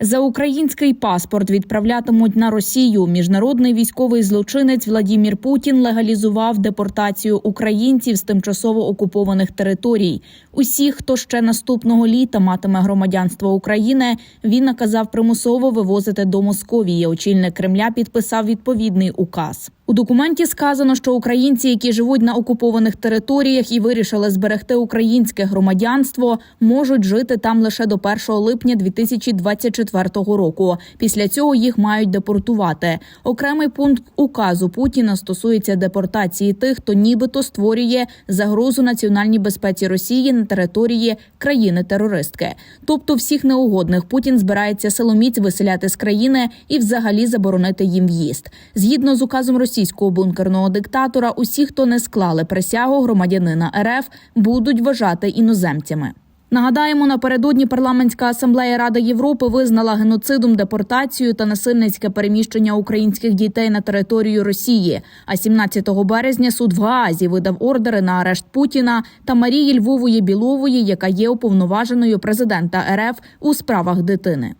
За український паспорт відправлятимуть на Росію. Міжнародний військовий злочинець Владімір Путін легалізував депортацію українців з тимчасово окупованих територій. Усіх, хто ще наступного літа матиме громадянство України, він наказав примусово вивозити до Московії. Очільник Кремля підписав відповідний указ. У документі сказано, що українці, які живуть на окупованих територіях і вирішили зберегти українське громадянство, можуть жити там лише до 1 липня 2024 року. Після цього їх мають депортувати. Окремий пункт указу Путіна стосується депортації тих, хто нібито створює загрозу національній безпеці Росії на території країни-терористки. Тобто всіх неугодних Путін збирається силоміць виселяти з країни і взагалі заборонити їм в'їзд. Згідно з указом російського бункерного диктатора, усі, хто не склали присягу громадянина РФ, будуть вважати іноземцями. Нагадаємо, напередодні парламентська асамблея Ради Європи визнала геноцидом депортацію та насильницьке переміщення українських дітей на територію Росії. А 17 березня суд в Гаазі видав ордери на арешт Путіна та Марії Львової Білової, яка є уповноваженою президента РФ у справах дитини.